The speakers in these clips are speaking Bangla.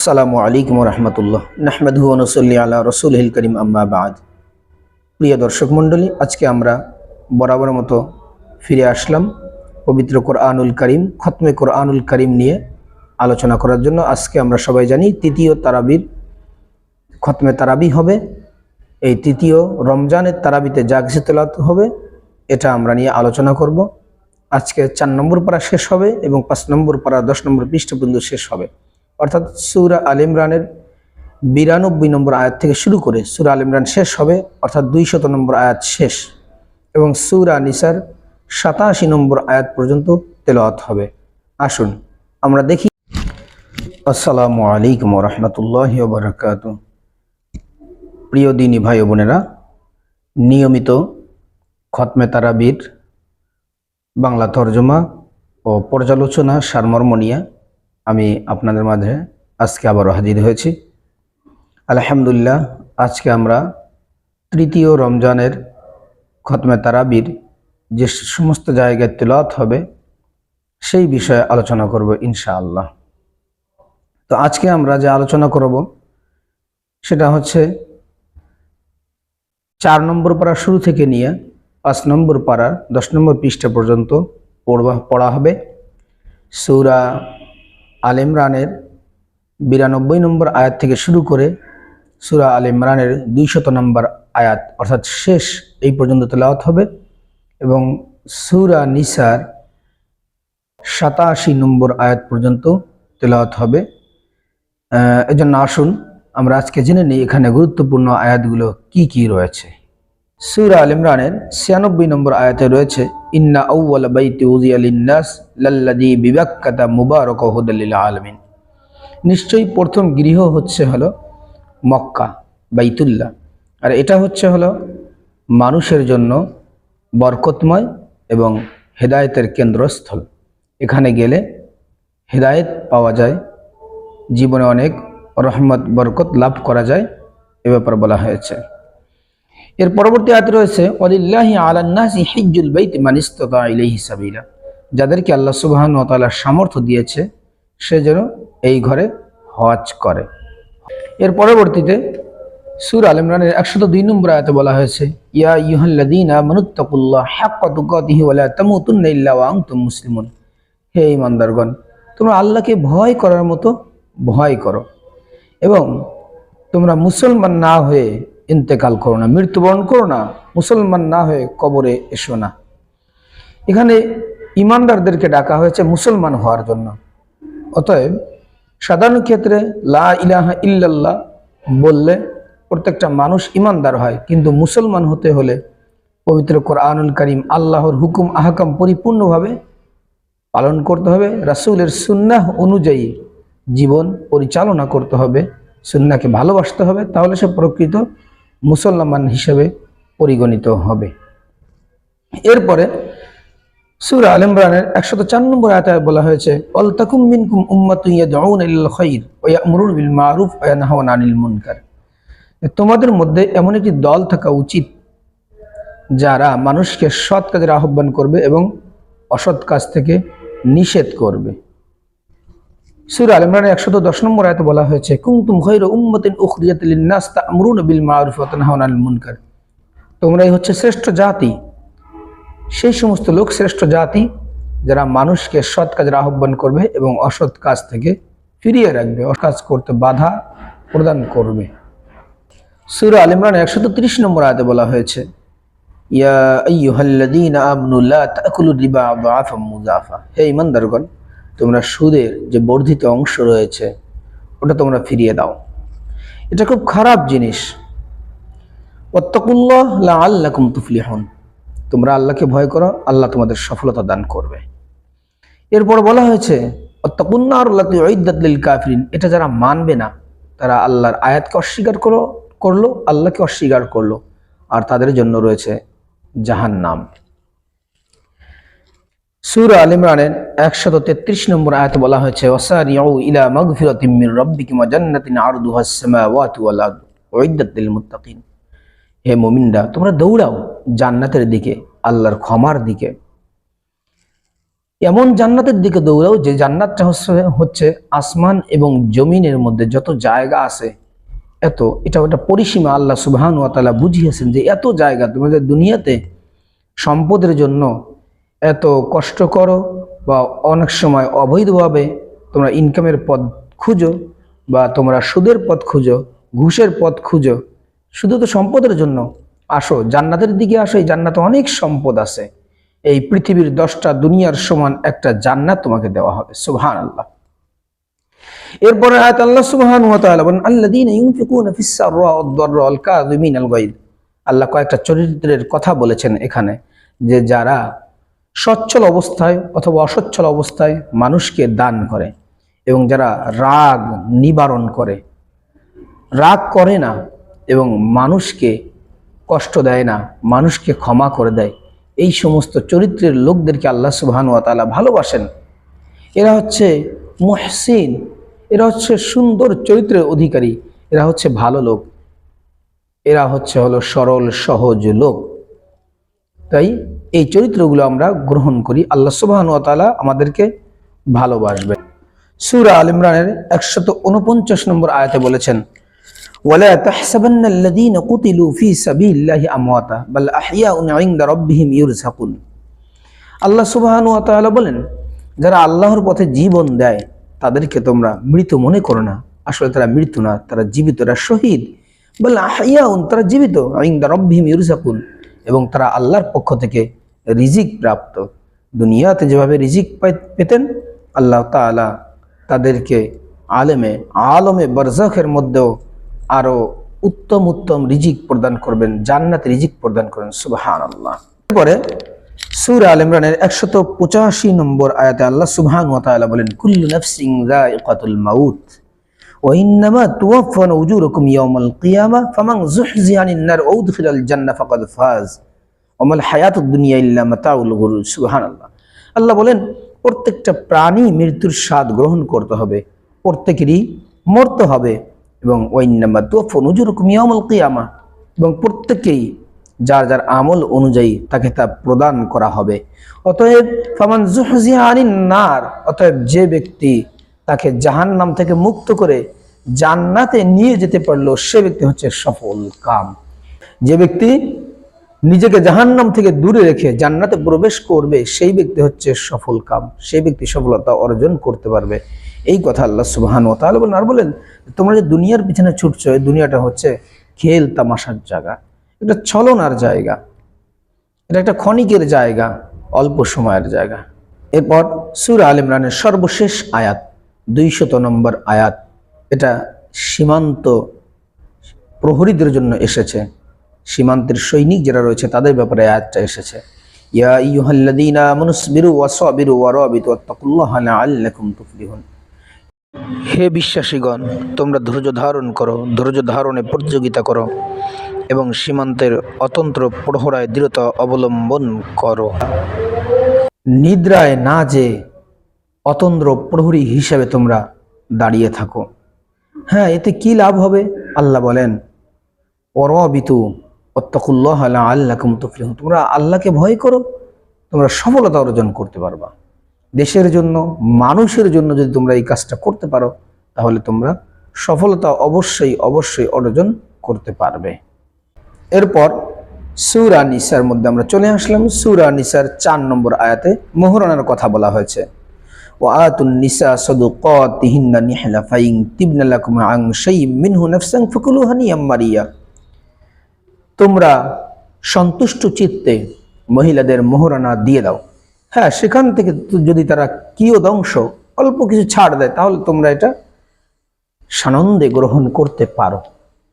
আসসালামু আলাইকুম রহমতুল্লাহ নাহমেদু নসল্লি আলা রসুল হিল করিম, আম্মা বাদ। প্রিয় দর্শক মণ্ডলী, আজকে আমরা বরাবর মতো ফিরে আসলাম পবিত্র কোরআনুল করিম, খতমে কোরআনুল করিম নিয়ে আলোচনা করার জন্য। আজকে আমরা সবাই জানি তৃতীয় তারাবির খতমে তারাবি হবে। এই তৃতীয় রমজানের তারাবিতে যা কিছু হবে, এটা আমরা নিয়ে আলোচনা করব। আজকে চার নম্বর পারা শেষ হবে এবং পাঁচ নম্বর পারা দশ নম্বর পৃষ্ঠ পর্যন্ত শেষ হবে। অর্থাৎ সুরা আল ইমরানের বিরানব্বই নম্বর আয়াত থেকে শুরু করে সুরা আল ইমরান শেষ হবে, অর্থাৎ দুইশত নম্বর আয়াত শেষ এবং সুরা নিসার সাতাশি নম্বর আয়াত পর্যন্ত তেলাওয়াত হবে। আসুন, আমরা দেখি। আসসালামু আলাইকুম রহমতুল্লাহ বারকাত প্রিয় দিনী ভাই বোনেরা, নিয়মিত খতমে তারাবির, বাংলা তর্জমা ও পর্যালোচনা সারমর্ম নিয়ে আমি আপনাদের মাঝে আজকে আবারও হাজির হয়েছি। আলহামদুলিল্লাহ, আজকে আমরা তৃতীয় রমজানের খতমে তারাবির যে সমস্ত জায়গায় তেলাওয়াত হবে, সেই বিষয়ে আলোচনা করব ইনশাআল্লাহ। তো আজকে আমরা যে আলোচনা করব, সেটা হচ্ছে চার নম্বর পাড়া শুরু থেকে নিয়ে পাঁচ নম্বর পাড়ার দশ নম্বর পৃষ্ঠা পর্যন্ত পড়বা, পড়া হবে। সৌরা আল ইমরানের বিরানব্বই নম্বর আয়াত থেকে শুরু করে সুরা আল ইমরানের দুইশত নম্বর আয়াত, অর্থাৎ শেষ, এই পর্যন্ত তেলাওয়াত হবে। এবং সুরা নিসার সাতাশি নম্বর আয়াত পর্যন্ত তেলাওয়াত হবে। এজন্য আসুন, আমরা আজকে জেনে নিই এখানে গুরুত্বপূর্ণ আয়াতগুলো কি কি রয়েছে। সুরা আল ইমরানের ছিয়ানব্বই নম্বর আয়াতে রয়েছে ইন্না আউ্বাল বাইতি লিন্নাস লাল্লাদি বিবাক্কাতা মুবারক হুদাল্লিল আলমিন। নিশ্চয়ই প্রথম গৃহ হচ্ছে হলো মক্কা, বাইতুল্লাহ। আর এটা হচ্ছে হলো মানুষের জন্য বরকতময় এবং হেদায়েতের কেন্দ্রস্থল। এখানে গেলে হেদায়েত পাওয়া যায়, জীবনে অনেক রহমত, বরকত লাভ করা যায়, এ ব্যাপারে বলা হয়েছে। এর পরবর্তী আয়াত রয়েছে, ওয়ালিল্লাহি আলান্নাসি হিজ্জুল বাইতি মান ইসতাতা ইলাইহি সাবিলা। যাদেরকে আল্লাহ সুবহানাহু ওয়া তাআলা সামর্থ্য দিয়েছে, সে যেন এই ঘরে হজ করে। এর পরবর্তীতে সূরা আল ইমরানের 102 নম্বর আয়াতে বলা হয়েছে, ইয়া আইয়ুহাল্লাযীনা আমানুত্তাকুল্লাহ হাক্কা তুকাতিহি ওয়া লা তামুতুন্না ইল্লা ওয়া আনতুম মুসলিমুন। হে ইমানদারগণ তোমরা আল্লাহকে ভয় করার মতো ভয় করো এবং তোমরা মুসলমান না হয়ে ইন্তেকাল করো না, মৃত্যুবরণ করো না, মুসলমান না হয়ে কবরে এসো না। এখানে ইমানদারদেরকে ডাকা হয়েছে মুসলমান হওয়ার জন্য। অতএব সাধারণ ক্ষেত্রে লা ইলাহা ইল্লাল্লাহ বললে প্রত্যেকটা মানুষ ইমানদার হয়, কিন্তু মুসলমান হতে হলে পবিত্র কোরআনুল করিম, আল্লাহর হুকুম, আহকাম পরিপূর্ণভাবে পালন করতে হবে, রাসূলের সুন্নাহ অনুযায়ী জীবন পরিচালনা করতে হবে, সুন্নাহকে ভালোবাসতে হবে, তাহলে সে প্রকৃত মুসলমান হিসেবে পরিগণিত হবে। এরপরে সূরা আল ইমরানের 104 নম্বর আয়াতে বলা হয়েছে, অল তাকুম মিনকুম ইলাল ওয়া ইয়ামুরুনা বিল মারুফ ওয়া ইয়ানহাউনা আনিল মুনকার। তোমাদের মধ্যে এমন একটি দল থাকা উচিত যারা মানুষকে সৎ কাজের আহ্বান করবে এবং অসৎ কাজ থেকে নিষেধ করবে। সূরা আল ইমরানের 110 নম্বর আয়াতে বলা হয়েছে, কুনতুম খায়রা উম্মাতিন উখরিজাত লিন-নাস তা'মুরুনা বিল মারুফ ওয়া তানহাউনা আনিল মুনকার। তোমরাই হচ্ছে শ্রেষ্ঠ জাতি। সেই সমস্ত লোক শ্রেষ্ঠ জাতি, যারা মানুষকে সৎ কাজের আহ্বান করবে এবং অসৎ কাজ থেকে ফিরিয়ে রাখবে, অসৎ কাজ করতে বাধা প্রদান করবে। সূরা আল ইমরান একশো তিরিশ নম্বর আয়াতে বলা হয়েছে, ইয়া আইয়ুহাল্লাযীনা আমানু লা তাকুলু রিবা মুযাফা। হে ঈমানদারগণ তোমরা সুদের যে বর্ধিত অংশ রয়েছে, ওটা তোমরা ফিরিয়ে দাও। এটা খুব খারাপ জিনিস। তুফলিহুন। তোমরা আল্লাহকে ভয় করো, আল্লাহ তোমাদের সফলতা দান করবে। এরপর বলা হয়েছে কাফিরিন। এটা যারা মানবে না, তারা আল্লাহর আয়াতকে অস্বীকার করল করল, আল্লাহকে অস্বীকার করল। আর তাদের জন্য রয়েছে জাহান নাম সুর আল ইমরানের একশত তেত্রিশ নম্বর আয়াত বলা হয়েছে হে মুমিনরা, তোমরা দৌড়াও জান্নাতের দিকে, আল্লাহর ক্ষমার দিকে। এমন জান্নাতের দিকে দৌড়াও যে জান্নাতটা হচ্ছে হচ্ছে আসমান এবং জমিনের মধ্যে যত জায়গা আছে, এত এটা ওটা পরিসীমা আল্লাহ সুবহান ওয়া তাআলা বুঝিয়েছেন যে এত জায়গা তোমাদের দুনিয়াতে সম্পদের জন্য এত কষ্ট করো বা অনেক সময় অবৈধভাবে তোমরা ইনকামের পথ খুঁজো বা তোমরা সুদের পথ খুঁজো, ঘুষের পথ খুঁজো, শুধু তো সম্পদের জন্য। আসো, জান্নাতের দিকে আসো, এই জান্নাতে অনেক সম্পদ আছে। এই পৃথিবীর দশটা দুনিয়ার সমান একটা জান্নাত তোমাকে দেওয়া হবে সুবহান আল্লাহ এরপরে আয়াত আল্লাহ সুবহান আল্লাহ কয়েকটা চরিত্রের কথা বলেছেন এখানে, যে যারা সচ্ছল অবস্থায় অথবা অসচ্ছল অবস্থায় মানুষকে দান করে এবং যারা রাগ নিবারণ করে। রাগ করে না এবং মানুষকে কষ্ট দেয় না, মানুষকে ক্ষমা করে দেয়। এই সমস্ত চরিত্রের লোকদেরকে আল্লাহ সুবহান ওয়া তাআলা ভালোবাসেন। এরা হচ্ছে মহসিন, এরা হচ্ছে সুন্দর চরিত্রের অধিকারী, এরা হচ্ছে ভালো লোক, এরা হচ্ছে হলো সরল সহজ লোক। তাই এই চরিত্রগুলো আমরা গ্রহণ করি আল্লাহ সুবহান ওয়া তাআলা আমাদেরকে ভালোবাসবে সূরা আল ইমরানের 149 নম্বর আয়াতে বলেছেন ولا تحسبن الذين قتلوا في سبيل الله امواتا بل احياء عند ربهم يرزقون আল্লাহ সুবহান ওয়া তাআলা বলেন যারা আল্লাহর পথে জীবন দেয় তাদেরকে তোমরা মৃত মনে করো না আসলে তারা মৃত্যু না তারা জীবিত তারা শহীদ বল আহিয়াউন তারা জীবিত ইনদা রব্বিহিম ইউরজাকুন এবং তারা আল্লাহর পক্ষ থেকে রিজিক প্রাপ্ত। দুনিয়াতে যেভাবে রিজিক পেতেন, আল্লাহ তাআলা তাদেরকে আলেমে, আলমে বরজখের মধ্যেও আরও উত্তম উত্তম রিজিক প্রদান করবেন, জান্নাত রিজিক প্রদান করেন সুবহান আল্লাহ এরপরে সূরা আল ইমরানের 185 নম্বর আয়াতে আল্লাহ সুবহানাহু ওয়া বলেন, কুল্লু নাফসিন যায়িকাতুল মাউত, ওয়া ইন্নামা তুওয়াফানা উজুরুকুম ইয়াওমাল কিয়ামা, ফামান যুহজিহা আনিন নার ওয়া উদখিলাল জান্নাহ ফাকাদ ফাজ ওয়া মাল হায়াতুদ দুনিয়া ইল্লা মাতাউল গুরুর সুবহানাল্লাহ। আল্লাহ আল্লাহ বলেন, প্রত্যেকটা প্রাণী মৃত্যুর স্বাদ গ্রহণ করতে হবে, প্রত্যেকেরই মরতে হবে, এবং ওয়াইন্নামা তুওয়াফানা উজুরুকুম ইয়াওমাল কিয়ামা, এবং প্রত্যেকেই যার যার আমল অনুযায়ী তাকে তা প্রদান করা হবে। অতএব ফামান জুহজিহা আনিন নার, অতএব যে ব্যক্তি তাকে জাহান্নাম থেকে মুক্ত করে জান্নাতে নিয়ে যেতে পারল, সে ব্যক্তি হচ্ছে সফল কাম। যে ব্যক্তি নিজেকে জাহান্নাম থেকে দূরে রেখে জান্নাতে প্রবেশ করবে, সেই ব্যক্তি হচ্ছে সফল কাম। সেই ব্যক্তি সফলতা অর্জন করতে পারবে। এই কথা আল্লাহ সুবহান ও তাহলে বলেন। আর বলেন, তোমরা যে দুনিয়ার পিছনে ছুটছো, এই দুনিয়াটা হচ্ছে খেল তামাশার জায়গা। এটা ছলনার জায়গা। এটা একটা ক্ষণিকের জায়গা, অল্প সময়ের জায়গা। এরপর সুর আল ইমরানের সর্বশেষ আয়াত, দুইশত নম্বর আয়াত, এটা সীমান্ত প্রহরীদের জন্য এসেছে। সীমান্তের সৈনিক যারা রয়েছে তাদের ব্যাপারে আয়াতটা এসেছে। ইয়া আইয়ুহাল্লাযীনা আমানুসবিরু ওয়াসাবিরু ওয়ারাবিতু ওয়াত্তাকুল্লাহা লাআল্লাকুম তুফলিহুন। হে বিশ্বাসীগণ, তোমরা ধৈর্য ধারণ করো, ধৈর্য ধারণে প্রতিযোগিতা করো এবং সীমান্তের অতন্ত্র প্রহরায় দৃঢ়তা অবলম্বন করো। নিদ্রায় না যে অতন্ত্র প্রহরী হিসেবে তোমরা দাঁড়িয়ে থাকো। হ্যাঁ এতে কি লাভ হবে? আল্লাহ বলেন অরবিতু অত্তাকুল্লাহ আল্লাকুম তুফলিহুন। তোমরা আল্লাহকে ভয় করো, তোমরা সফলতা অর্জন করতে পারবা। দেশের জন্য, মানুষের জন্য যদি তোমরা এই কাজটা করতে পারো, তাহলে তোমরা সফলতা অবশ্যই অবশ্যই অর্জন করতে পারবে। এরপর সুরা নিসার মধ্যে আমরা চলে আসলাম। সুরা নিসার চার নম্বর আয়াতে মোহরানার কথা বলা হয়েছে। ও আতুন নিসা সদুকাতিহিন্না নিহলা ফাইন তিবনা লাকুম আন শাইইম মিনহু নাফসান ফাকুলুহা নিয়াম মারিয়া। তোমরা সন্তুষ্ট চিত্তে মহিলাদের মোহরানা দিয়ে দাও। হ্যাঁ সেখান থেকে যদি তারা কিয় কিয়দংশ অল্প কিছু ছাড় দেয়, তাহলে তোমরা এটা সানন্দে গ্রহণ করতে পারো।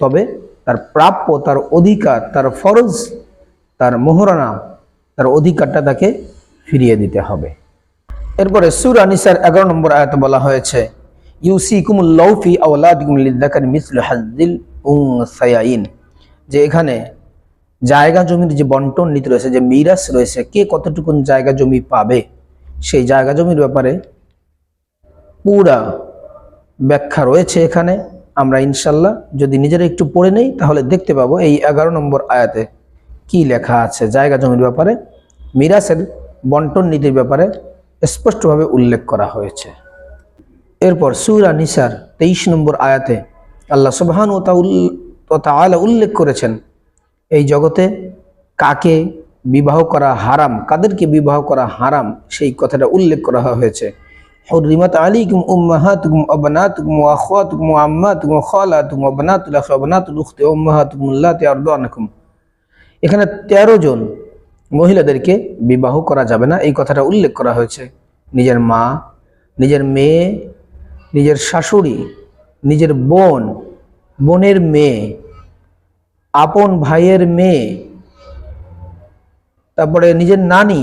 তবে তার প্রাপ্য, তার অধিকার, তার ফরজ, তার মোহরানা, তার অধিকারটা তাকে ফিরিয়ে দিতে হবে। এরপরে সুর আনিসার এগারো নম্বর আয়াতে বলা হয়েছে ইউসি কুমুল লৌফি আউলাদিকুম লিদ্দাকার মিসলু হাজদিল উনসায়াইন। যে এখানে জায়গা জমির যে বন্টন নীতি রয়েছে, যে মিরাস রয়েছে, কে কতটুকুন জায়গা জমি পাবে, সেই জায়গা জমির ব্যাপারে পুরা ব্যাখ্যা রয়েছে এখানে। আমরা ইনশাল্লাহ যদি নিজেরা একটু পড়ে নেই, তাহলে দেখতে পাবো এই এগারো নম্বর আয়াতে কি লেখা আছে। জায়গা জমির ব্যাপারে, মিরাসের বন্টন নীতির ব্যাপারে স্পষ্টভাবে উল্লেখ করা হয়েছে। এরপর সুরা নিসার তেইশ নম্বর আয়াতে আল্লাহ সুবহান ও তাআলা উল্লেখ করেছেন এই জগতে কাকে বিবাহ করা হারাম কাদেরকে বিবাহ করা হারাম সেই কথাটা উল্লেখ করা হয়েছে حرمت عليكم أمهاتكم وأبناتكم وأخواتكم وعماتكم وخالاتكم وبنات الأخ وبنات الأخت وأمهاتكم اللاتي أرضعنكم এখানে তেরো জন মহিলাদেরকে বিবাহ করা যাবে না এই কথাটা উল্লেখ করা হয়েছে নিজের মা নিজের মেয়ে নিজের শাশুড়ি নিজের বোন বোনের মেয়ে, আপন ভাইয়ের মেয়ে, তারপরে নিজের নানি,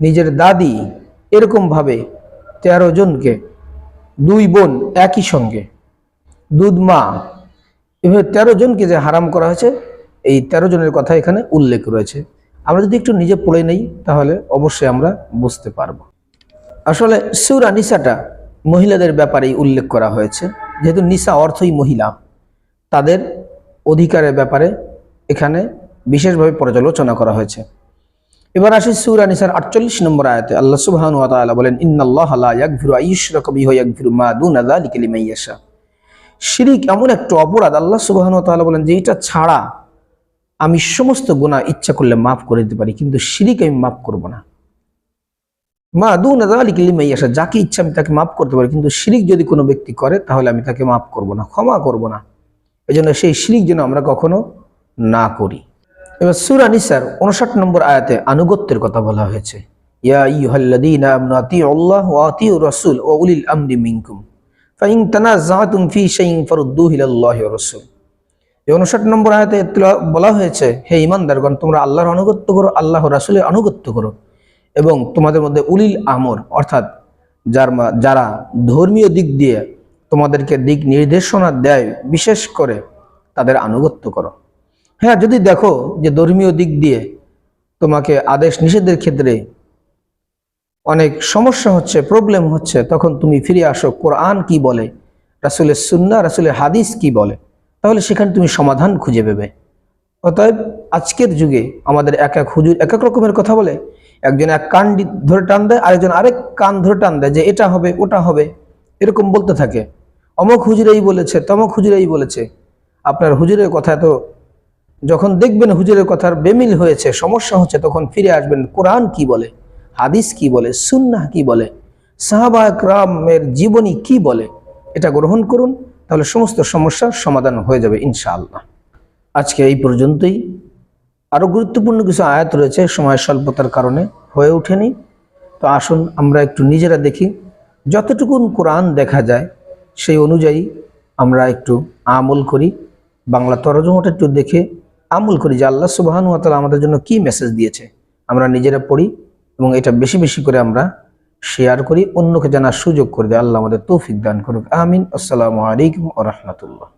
নিজের দাদি এরকমভাবে তেরো জনকে, দুই বোন একই সঙ্গে, দুধ মা। এভাবে তেরো জনকে যে হারাম করা হয়েছে, এই তেরো জনের কথা এখানে উল্লেখ রয়েছে। আমরা যদি একটু নিজে পড়ে নেই, তাহলে অবশ্যই আমরা বুঝতে পারব। আসলে সুরা নিসাটা মহিলাদের ব্যাপারেই উল্লেখ করা হয়েছে। যেহেতু নিসা অর্থই মহিলা, তাদের অধিকারের ব্যাপারে এখানে বিশেষভাবে পর্যালোচনা করা হয়েছে। এবার আসি সুরা নিসার আটচল্লিশ নম্বর আয়াতে। আল্লাহ সুবহান ওয়া বলেন, ইন্নাল্লাহ শিরিক এমন একটা অপরাধ, আল্লাহ সুবহান ওয়া বলেন যে এটা ছাড়া আমি সমস্ত গুনাহ ইচ্ছা করলে মাফ করে দিতে পারি, কিন্তু শিরিক আমি মাফ করব না। মা দু যাকে ইচ্ছা আমি তাকে মাফ করতে পারি, কিন্তু শিরিক যদি কোনো ব্যক্তি করে, তাহলে আমি তাকে মাফ করব না, ক্ষমা করব না। এজন্য সেই শিরিক যেন আমরা কখনো না করি। এবার সুরা নিসার উনষাট নম্বর আয়াতে আনুগত্যের কথা বলা হয়েছে। আতিউর রাসূল এই নম্বর আয়াতে বলা হয়েছে, হে ঈমানদারগণ তোমরা আল্লাহর আনুগত্য করো আল্লাহ রাসূলের আনুগত্য করো। এবং তোমাদের মধ্যে উলিল আমর, অর্থাৎ যার যারা ধর্মীয় দিক দিয়ে তোমাদেরকে দিক নির্দেশনা দেয়, বিশেষ করে তাদের আনুগত্য করো। হ্যাঁ যদি দেখো যে ধর্মীয় দিক দিয়ে তোমাকে আদেশ নিষেধের ক্ষেত্রে অনেক সমস্যা হচ্ছে প্রবলেম হচ্ছে, তখন তুমি ফিরে আসো, কোরআন কি বলে? রাসুলের সুন্না রাসুলের হাদিস কি বলে? তাহলে সেখানে তুমি সমাধান খুঁজে পেবে। অতএব আজকের যুগে আমাদের এক এক হুজুর এক এক রকমের কথা বলে। একজন এক কান ধরে টান দেয়, আরেকজন আরেক কান ধরে টান দেয় যে এটা হবে, ওটা হবে। এরকম বলতে থাকে। অমক হুজুরেই বলেছে, তমক হুজুরেই বলেছে। আপনার হুজুরের কথা তো যখন দেখবেন হুজুরের কথার বেমিল হয়েছে, সমস্যা হচ্ছে, তখন ফিরে আসবেন, কোরআন কি বলে? হাদিস কি বলে? সুন্নাহ কি বলে? সাহাবা একরামের জীবনী কি বলে? এটা গ্রহণ করুন, তাহলে সমস্ত সমস্যার সমাধান হয়ে যাবে ইনশাআল্লাহ। আজকে এই পর্যন্তই। আরও গুরুত্বপূর্ণ কিছু আয়াত রয়েছে, সময় স্বল্পতার কারণে হয়ে ওঠেনি। তো আসুন আমরা একটু নিজেরা দেখি যতটুকুন কোরআন দেখা যায়, সেই অনুযায়ী আমরা একটু আমল করি। বাংলা তরজমাটা একটু দেখে আমল করি যে আল্লাহ সুবাহান আমাদের জন্য কি মেসেজ দিয়েছে। আমরা নিজেরা পড়ি এবং এটা বেশি বেশি করে আমরা শেয়ার করি, অন্যকে জানার সুযোগ করে দেয়। আল্লাহ আমাদের তৌফিক দান করুক। আমিন। আসসালামু আলাইকুম ও রহমতুল্লাহ।